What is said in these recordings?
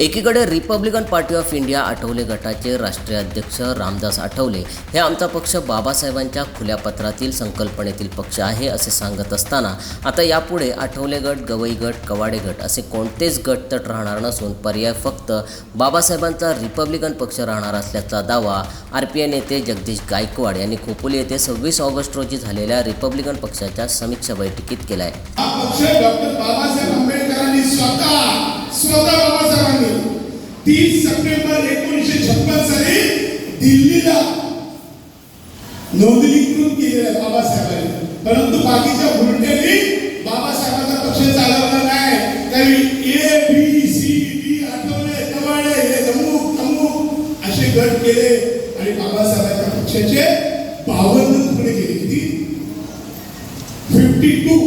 एकीकडे Republican Party of India Athawale गटाचे राष्ट्रीय अध्यक्ष रामदास आठवले. हे आमचा पक्ष बाबासाहेबांच्या खुल्या पत्रातील संकल्पनेतील पक्ष आहे असे सांगत असताना आता यापुढे आठवले गट गवई गट कवाडे गट असे कोणतेच गट तट राहणार नसून पर्याय फक्त बाबासाहेबांचा रिपब्लिकन पक्ष राहणार असल्याचा दावा आर पी आय नेते जगदीश गायकवाड यांनी खोपोली येथे सव्वीस ऑगस्ट रोजी झालेल्या रिपब्लिकन पक्षाच्या समीक्षा बैठकीत केला आहे हा स्वतः बाबासाहेबांनी तीस सप्टेंबर एकोणीसशे छप्पन साली दिल्लीला नोंदणीकृत केलेलं आहे बाबासाहेबांनी. परंतु बाकीच्या उलट्यांनी बाबासाहेबांचा पक्ष चालवला नाही. काही A B C D Athawale Kawade हे अमुक अमुक असे गट केले आणि बाबासाहेबांच्या पक्षाचे बावन्न तुकडे केले. किती? फिफ्टी टू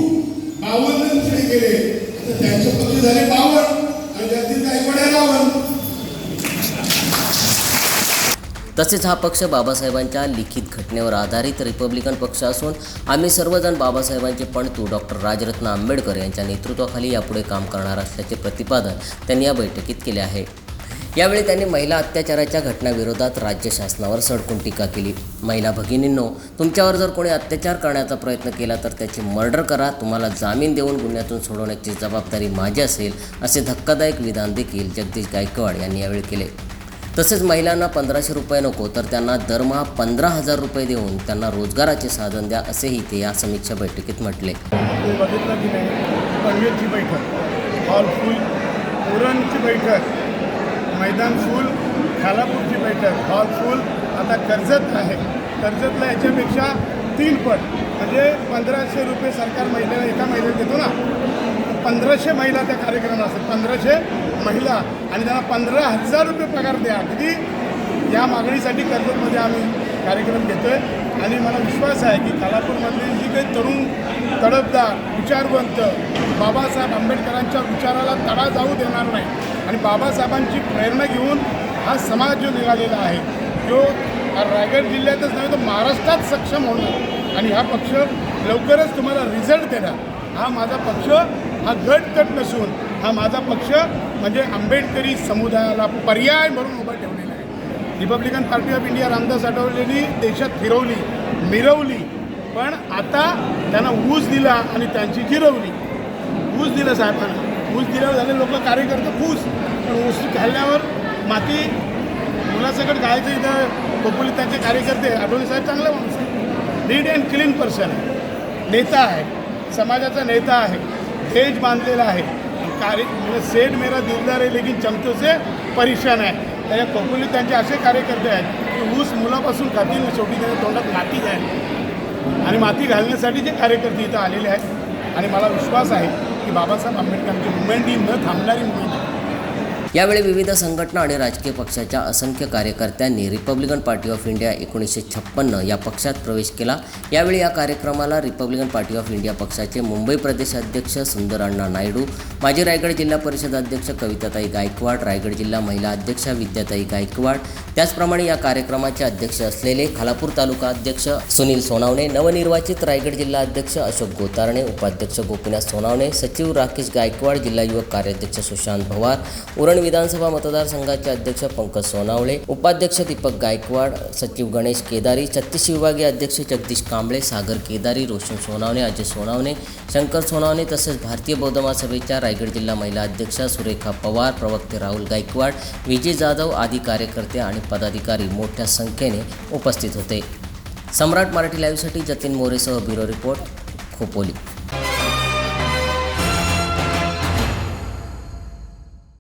बावन्न दुसरे केले. आता त्यांचे पक्ष झाले बावन्न. तसेच हा पक्ष बाबासाहेबांच्या लिखित घटनेवर आधारित रिपब्लिकन पक्ष असून आम्ही सर्वजण बाबासाहेबांचे पणतू डॉक्टर राजरत्न आंबेडकर यांच्या नेतृत्वाखाली यापुढे काम करणार असल्याचे प्रतिपादन त्यांनी या बैठकीत केले आहे. यावेळी त्यांनी महिला अत्याचाराच्या घटनाविरोधात राज्य शासनावर सडकून टीका केली. महिला भगिनींनो तुमच्यावर जर कोणी अत्याचार करण्याचा प्रयत्न केला तर त्याची मर्डर करा. तुम्हाला जामीन देऊन गुन्ह्यातून सोडवण्याची जबाबदारी माझी असेल असे धक्कादायक विधान देखील जगदीश गायकवाड यांनी यावेळी केले. तसेच महिलांना पंधराशे रुपये नको तर त्यांना दरमहा पंधरा हजार रुपये देऊन त्यांना रोजगाराचे साधन द्या असेही ते या समीक्षा बैठकीत म्हटले. बघितलं की नाही? बैठक हॉल फुल बैठक. मैदान फुल खालापूरची बैठक हॉल फुल आता कर्जत आहे. कर्जतला याच्यापेक्षा तीन पट. म्हणजे पंधराशे रुपये सरकार महिलेला एका महिलेला देतो ना. पंधराशे महिला त्या कार्यक्रमात असतात. पंधराशे महिला. आणि त्यांना पंधरा हजार रुपये पगार द्या. अगदी या मागणीसाठी कर्जतमध्ये आम्ही कार्यक्रम घेतो आहे आणि मला विश्वास आहे की खालापूरमधली जी काही तरुण तडफदार विचारवंत बाबासाहेब आंबेडकरांच्या विचाराला तडा जाऊ देणार नाही. आणि बाबासाहेबांची प्रेरणा घेऊन हा समाज जो निघालेला आहे जो रायगड जिल्ह्यातच नव्हे तर महाराष्ट्रात सक्षम होणार. आणि हा पक्ष लवकरच तुम्हाला रिझल्ट देणार. हा माझा पक्ष हा गट तट नसून हा माझा पक्ष म्हणजे आंबेडकरी समुदायाला पर्याय म्हणून उभा ठेवलेला आहे. Republican Party of India Ramdas आठवलेली देशात फिरवली मिरवली. पण आता त्यांना ऊस दिला आणि त्यांची जिरवली ऊस दिलं साहेबांना. ऊस दिल्यावर झाले लोक कार्यकर्ते खुश पण ऊस खाल्ल्यावर माती मुलासकट जायचं इथं खोपोली त्यांचे कार्यकर्ते आठवले साहेब चांगला माणूस आहे. नीट अँड क्लीन पर्सन आहे. नेता आहे. समाजाचा नेता आहे. देश बांधलेला आहे. कार्य म्हणजे सेठ मेरा दिलदार आहे लेकिन चमचो से परेशान आहे. त्याच्या खोपोलीत त्यांचे असे कार्यकर्ते आहेत की ऊस मुलापासून खातील शेवटी त्याच्या तोंडात माती जाईल आणि माती घालण्यासाठी जे कार्यकर्ते इथं आलेले आहेत. आणि मला विश्वास आहे की बाबासाहेब आंबेडकरांची मुवमेंट ही न थांबणारी मुवमेंट आहे यावेळी विविध संघटना आणि राजकीय पक्षाच्या असंख्य कार्यकर्त्यांनी रिपब्लिकन पार्टी ऑफ इंडिया एकोणीसशे छप्पन्न या पक्षात प्रवेश केला. यावेळी या कार्यक्रमाला रिपब्लिकन पार्टी ऑफ इंडिया पक्षाचे मुंबई प्रदेशाध्यक्ष सुंदरअण्णा नायडू माजी रायगड जिल्हा परिषद अध्यक्ष कविताताई गायकवाड रायगड जिल्हा महिला अध्यक्षा विद्याताई गायकवाड. त्याचप्रमाणे या कार्यक्रमाचे अध्यक्ष असलेले खालापूर तालुका अध्यक्ष सुनील सोनावणे नवनिर्वाचित रायगड जिल्हा अध्यक्ष अशोक गोतारणे उपाध्यक्ष गोपीनाथ सोनावणे सचिव राकेश गायकवाड जिल्हा युवक कार्याध्यक्ष सुशांत भवार उरण विधानसभा मतदारसंघाचे अध्यक्ष पंकज सोनावळे उपाध्यक्ष दीपक गायकवाड सचिव गणेश केदारी छत्तीस विभागीय अध्यक्ष जगदीश कांबळे सागर केदारी रोशन सोनावणे अजय सोनावणे शंकर सोनावणे तसेच भारतीय बौद्ध महासभेच्या रायगड जिल्हा महिला अध्यक्षा सुरेखा पवार प्रवक्ते राहुल गायकवाड विजय जाधव आदी कार्यकर्ते आणि पदाधिकारी मोठ्या संख्येने उपस्थित होते. सम्राट मराठी लाईव्हसाठी जतीन मोरेसह ब्युरो रिपोर्ट खोपोली.